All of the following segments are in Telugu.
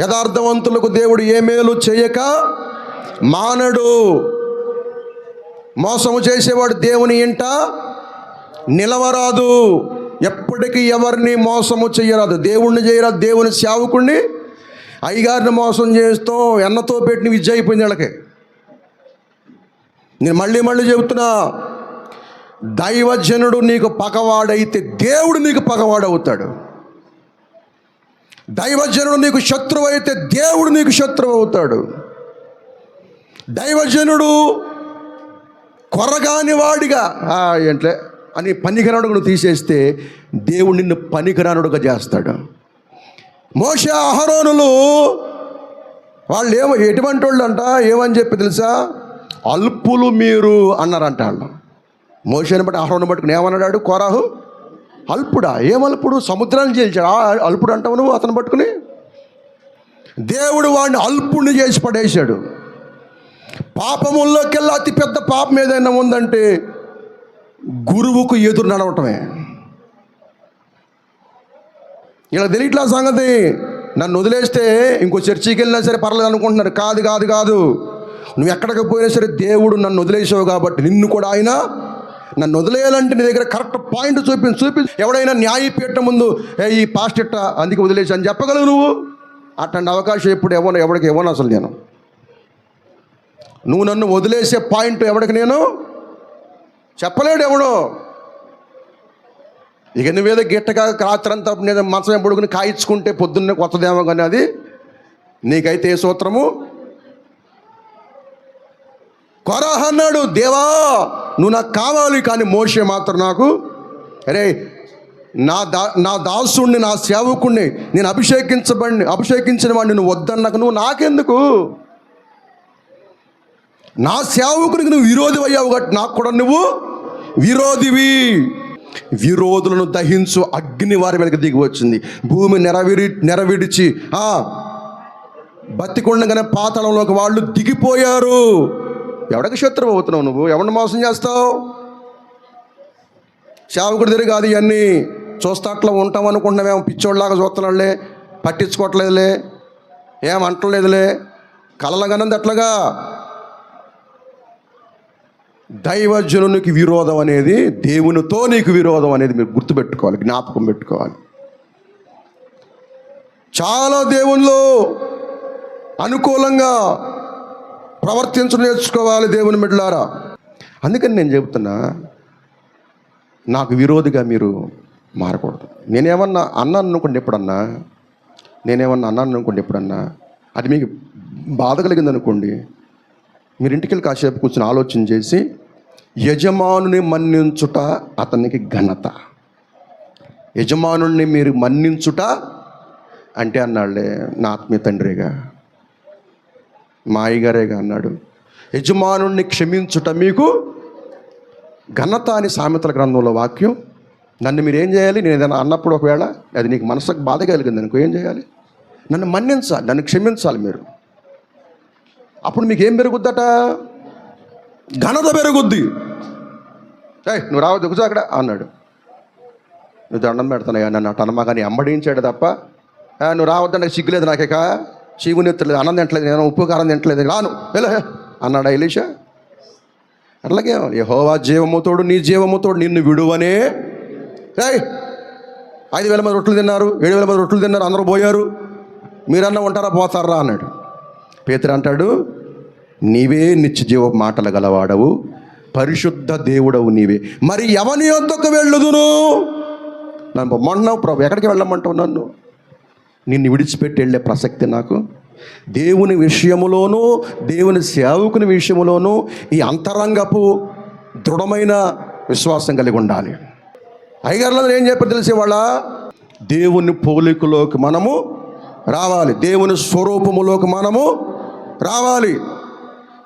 యథార్థవంతులకు దేవుడు ఏ మేలు చేయక మానడు. మోసము చేసేవాడు దేవుని ఇంట నిలవరాదు. ఎప్పటికీ ఎవరిని మోసము చేయరాదు. దేవుణ్ణి చేయరాదు దేవుని సేవకుణ్ణి. అయ్యగారిని మోసం చేస్తూ ఎన్నతో పెట్టిన విద్య అయిపోయింది వాళ్ళకి. నేను మళ్ళీ మళ్ళీ చెబుతున్నా దైవజనుడు నీకు పగవాడైతే దేవుడు నీకు పగవాడవుతాడు. దైవజనుడు నీకు శత్రువు అయితే దేవుడు నీకు శత్రువు అవుతాడు దైవజనుడు కొరగాని వాడిగా "ఆ, ఏంట్లే అని పనికిరానుడు తీసేస్తే దేవుడు నిన్ను పనికిరానుడుగా చేస్తాడు. మోష అహరోనులు వాళ్ళు ఏమో ఎటువంటి వాళ్ళు అంట ఏమని చెప్పి తెలుసా? అల్పులు మీరు అన్నారంట వాళ్ళు. మోషని బట్టి అహరోను పట్టుకుని ఏమన్నాడు కోరాహు? అల్పుడా? ఏం అల్పుడు? సముద్రాన్ని చేల్చాడు? ఆ అల్పుడు అంటావు నువ్వు అతను పట్టుకుని? దేవుడు వాడిని అల్పుణ్ణి చేసి పడేశాడు. పాపముల్లోకెల్లా అతిపెద్ద పాపం ఏదైనా ఉందంటే గురువుకు ఎదురు నడవటమే. ఇలా తెలియట్లా సంగతి? నన్ను వదిలేస్తే ఇంకో చర్చికి వెళ్ళినా సరే పర్లేదు అనుకుంటున్నారు. కాదు కాదు కాదు. నువ్వు ఎక్కడికి పోయినా సరే దేవుడు నన్ను వదిలేసావు కాబట్టి నిన్ను కూడా ఆయన నన్ను వదిలేయాలంటే నీ దగ్గర కరెక్ట్ పాయింట్ చూపించి చూపి ఎవడైనా న్యాయపీఠం ముందు ఈ పాస్ట్ ఇట్ట అందుకే వదిలేసి అని చెప్పగలవు నువ్వు? అట్లాంటి అవకాశం ఎప్పుడు ఇవ్వను ఎవరికి ఇవ్వను అసలు నేను. నువ్వు నన్ను వదిలేసే పాయింట్ ఎవడికి నేను? చెప్పలేడు ఎవడో. ఇక నువ్వేదో గిట్టగా రాత్రంతా నేను మంచం పడుకుని కాయించుకుంటే పొద్దున్నే కొత్తదేమో కానీ అది. నీకైతే ఏ సూత్రము? కొరహ అన్నాడు దేవా నువ్వు నాకు కావాలి కానీ మోసే మాత్రం నాకు. అరే నా దా నా దాసుణ్ణి నా సేవకుణ్ణి నేను అభిషేకించబడి అభిషేకించిన వాడిని నువ్వు వద్దన్నకు నువ్వు నాకెందుకు? నా సేవకునికి నువ్వు విరోధి అయ్యావు కాబట్టి నాకు కూడా నువ్వు విరోధివి. విరోధులను దహించు అగ్ని వారి మీదకి దిగి వచ్చింది. భూమి నెరవిరి నెరవిడిచి ఆ బతికుండగానే పాతలంలోకి వాళ్ళు దిగిపోయారు. ఎవడికి శత్రువు అవుతున్నావు నువ్వు? ఎవరిని మోసం చేస్తావు? సేవకుడి దగ్గర కాదు ఇవన్నీ. చూస్తా అట్లా ఉంటాం అనుకుంటున్నామేమో పిచ్చోళ్ళలాగా చూస్తున్నాళ్ళే పట్టించుకోవట్లేదులే ఏం అంటలేదులే. కలలగనంది అట్లాగా దైవజనునికి విరోధం అనేది దేవునితో నీకు విరోధం అనేది మీరు గుర్తుపెట్టుకోవాలి జ్ఞాపకం పెట్టుకోవాలి. చాలా దేవుళ్ళు అనుకూలంగా ప్రవర్తించడం నేర్చుకోవాలి దేవుని మిడ్లారా? అందుకని నేను చెబుతున్నా నాకు విరోధిగా మీరు మారకూడదు. నేనేమన్నా అన్నాను అనుకోండి ఎప్పుడన్నా నేనేమన్నా అన్నాను అనుకోండి ఎప్పుడన్నా అది మీకు బాధ కలిగింది అనుకోండి మీరు ఇంటికి వెళ్ళి కాసేపు కూర్చొని ఆలోచన చేసి యజమానుని మన్నించుట అతనికి ఘనత. యజమానుణ్ణి మీరు మన్నించుట అంటే అన్నాడులే నా ఆత్మీయ తండ్రిగా. మా అయ్యగారేగా అన్నాడు యజమానుణ్ణి క్షమించుట మీకు ఘనత అని సామెతల గ్రంథంలో వాక్యం. నన్ను మీరు ఏం చేయాలి? నేను ఏదైనా అన్నప్పుడు ఒకవేళ అది నీకు మనసుకు బాధ కలిగింది అనుకో ఏం చేయాలి? నన్ను మన్నించాలి నన్ను క్షమించాలి మీరు. అప్పుడు మీకు ఏం పెరుగుద్దట? ఘనత పెరుగుద్ది. ఏ నువ్వు రావద్దు కూర్చో అక్కడ అన్నాడు. నువ్వు దండం పెడతానయ్యా నన్ను అటు అనమా కానీ అమ్మడించాడు తప్ప. "ఆ, నువ్వు రావద్దంటే సిగ్గులేదు నాకేకా. శివుని ఎత్తలేదు అన్నం తింటలేదు నేను ఉప్పు కారం తింటలేదు. రాను వెళ్ళ. అన్నాడా ఎలీషా? అట్లాగే యహోవా జీవముతోడు నీ జీవముతోడు నిన్ను విడువనే. ఏయ్ ఐదు వేల మంది రొట్టెలు తిన్నారు ఏడు వేల మంది రొట్టెలు తిన్నారు అందరూ పోయారు. మీరన్నా ఉంటారా? పోతారా? అన్నాడు. పేతురు అంటాడు నీవే నిత్య జీవ మాటలు గలవాడవు పరిశుద్ధ దేవుడవు నీవే. మరి ఎవని యొద్దకు వెళ్ళుదును? నన్ను మొన్న ప్రభు ఎక్కడికి వెళ్ళమంటావు నన్ను? నిన్ను విడిచిపెట్టి వెళ్ళే ప్రసక్తి నాకు. దేవుని విషయములోనూ దేవుని సేవకుని విషయములోనూ ఈ అంతరంగపు దృఢమైన విశ్వాసం కలిగి ఉండాలి. అయ్యగారులందరూ ఏం చెప్పారు తెలిసేవాళ్ళ దేవుని పోలికలోకి మనము రావాలి. దేవుని స్వరూపములోకి మనము రావాలి.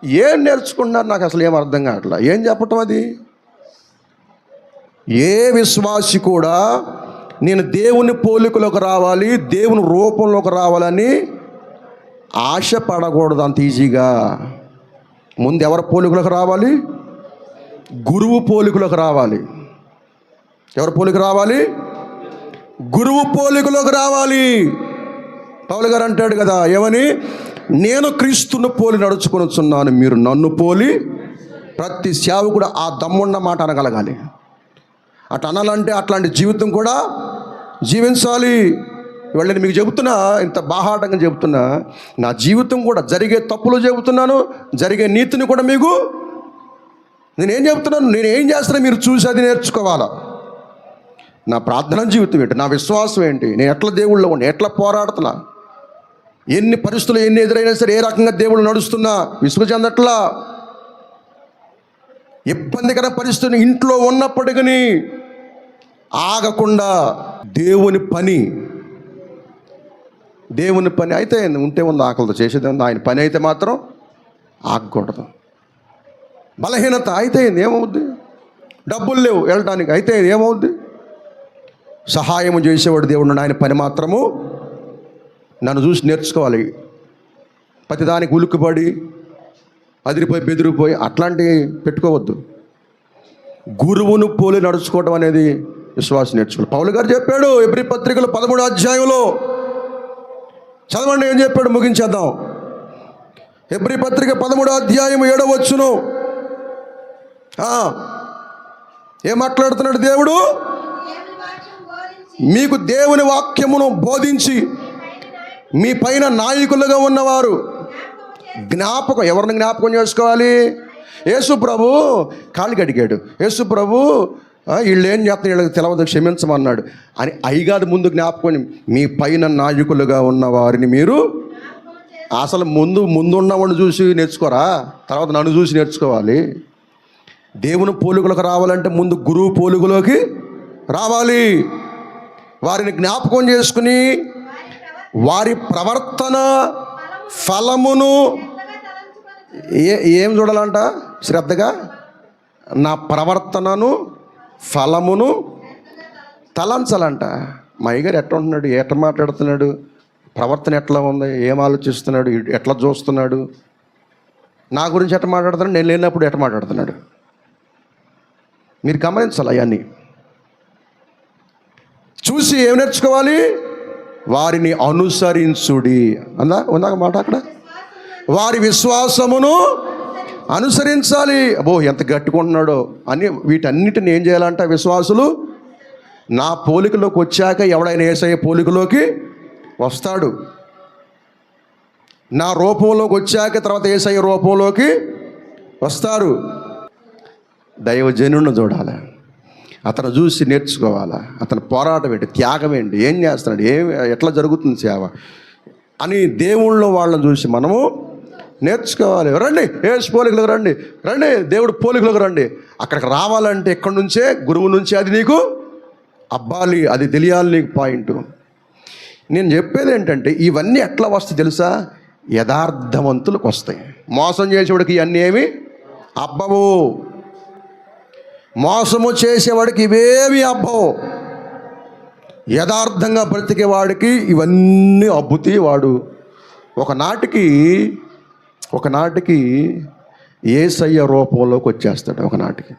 ఏం నేర్చుకున్నారు నాకు అసలు ఏం అర్థం కావట్లా? ఏం చెప్పటం అది? ఏ విశ్వాసి కూడా నేను దేవుని పోలికలోకి రావాలి దేవుని రూపంలోకి రావాలని ఆశ పడకూడదు అంత ఈజీగా. ముందు ఎవరి పోలికలోకి రావాలి? గురువు పోలికలోకి రావాలి. ఎవరి పోలిక రావాలి? గురువు పోలికలోకి రావాలి. పౌలు గారు అంటాడు కదా ఏమని? నేను క్రీస్తును పోలి నడుచుకొనిచున్నాను మీరు నన్ను పోలి ప్రతి సేవకుడు ఆ దమ్మున్న మాట అనగలగాలి. అటు అనాలంటే అట్లాంటి జీవితం కూడా జీవించాలి. ఇవాళ నేను మీకు చెబుతున్నా ఇంత బాహాటంగా చెబుతున్నా నా జీవితం కూడా జరిగే తప్పులు చెబుతున్నాను జరిగే నీతిని కూడా మీకు నేనేం చెబుతున్నాను నేను ఏం చేస్తున్నా మీరు చూసి అది నేర్చుకోవాలా? నా ప్రార్థన జీవితం ఏంటి? నా విశ్వాసం ఏంటి? నేను ఎట్లా దేవుళ్ళో ఉండి ఎట్లా పోరాడుతున్నా? ఎన్ని పరిస్థితులు ఎన్ని ఎదురైనా సరే ఏ రకంగా దేవుడు నడుస్తున్నా? విసుగు చెందట్లా? ఇబ్బందికర పరిస్థితులు ఇంట్లో ఉన్నప్పటికీ ఆగకుండా దేవుని పని. దేవుని పని అయితే ఉంటే ఉంది ఆకలితో చేసేది ఉంది ఆయన పని అయితే మాత్రం ఆగకూడదు. బలహీనత అయితే ఏమవుద్ది? డబ్బులు లేవు వెళ్ళడానికి అయితే ఏమవుద్ది? సహాయం చేసేవాడు దేవుడు ఆయన పని మాత్రము నన్ను చూసి నేర్చుకోవాలి. ప్రతిదానికి ఉలుక్కుపడి అదిరిపోయి బెదిరిపోయి అట్లాంటివి పెట్టుకోవద్దు. గురువును పోలి నడుచుకోవడం అనేది విశ్వాసం నేర్చుకోవాలి పౌలు గారు చెప్పాడు ఎబ్రి పత్రికలు పదమూడు అధ్యాయంలో. చదవండి ఏం చెప్పాడు? ముగించేద్దాం. ఎబ్రి పత్రిక పదమూడు అధ్యాయం ఏడవచ్చును ఏం మాట్లాడుతున్నాడు దేవుడు? మీకు దేవుని వాక్యమును బోధించి మీ పైన నాయకులుగా ఉన్నవారు. జ్ఞాపకం ఎవరిని జ్ఞాపకం చేసుకోవాలి? యేసు ప్రభు కాళ్ళు కడిగాడు. యేసు ప్రభు వీళ్ళు ఏం చేస్తున్నారు? వీళ్ళకి తెలవదు క్షమించమన్నాడు. అని అయ్యగారు ముందు జ్ఞాపకం మీ పైన నాయకులుగా ఉన్న వారిని మీరు అసలు ముందు ముందు ఉన్నవాడిని చూసి నేర్చుకోరా? తర్వాత నన్ను చూసి నేర్చుకోవాలి. దేవుని పోలికలకు రావాలంటే ముందు గురువు పోలుగులోకి రావాలి. వారిని జ్ఞాపకం చేసుకుని వారి ప్రవర్తన ఫలమును ఏ ఏం చూడాలంట? శ్రద్ధగా? నా ప్రవర్తనను ఫలమును తలంచాలంట. మా అయ్యగారు ఎట్లా ఉంటున్నాడు? ఎట్లా మాట్లాడుతున్నాడు? ప్రవర్తన ఎట్లా ఉంది? ఏం ఆలోచిస్తున్నాడు? ఎట్లా చూస్తున్నాడు? నా గురించి ఎట్లా మాట్లాడుతున్నాడు? నేను లేనప్పుడు ఎట్లా మాట్లాడుతున్నాడు? మీరు గమనించాలి అవన్నీ చూసి ఏం నేర్చుకోవాలి? వారిని అనుసరించుడి. అందా? ఉందా మాట అక్కడ? వారి విశ్వాసమును అనుసరించాలి. అబ్బో ఎంత గట్టుకుంటున్నాడో. అని వీటన్నిటిని ఏం చేయాలంట విశ్వాసులు? నా పోలికలోకి వచ్చాక ఎవడైనా ఏసయ్య పోలికలోకి వస్తాడు. నా రూపంలోకి వచ్చాక తర్వాత ఏసయ్య రూపంలోకి వస్తారు. దైవజనుడిని చూడాలి. అతను చూసి నేర్చుకోవాలా. అతను పోరాటం ఏంటి? త్యాగం ఏంటి? ఏం చేస్తున్నాడు? ఏం ఎట్లా జరుగుతుంది సేవ? అని దేవుళ్ళో వాళ్ళని చూసి మనము నేర్చుకోవాలి. రండి ఏ పోలికలకు రండి. రండి దేవుడు పోలికలకు రండి. అక్కడికి రావాలంటే ఎక్కడి నుంచే? గురువు నుంచి? అది నీకు? అబ్బాలి అది తెలియాలి నీకు పాయింట్. నేను చెప్పేది ఏంటంటే ఇవన్నీ ఎట్లా వస్తాయి తెలుసా? యథార్థవంతులకు వస్తాయి. మోసం చేసేవాడికి ఇవన్నీ ఏమి? అబ్బవు. మోసము చేసేవాడికి ఇవేమి అబ్బవు. యథార్థంగా బ్రతికేవాడికి ఇవన్నీ అబ్బుతాయి వాడు ఒకనాటికి ఒకనాటికి ఏసయ్య రూపంలోకి వచ్చేస్తాడు ఒకనాటికి.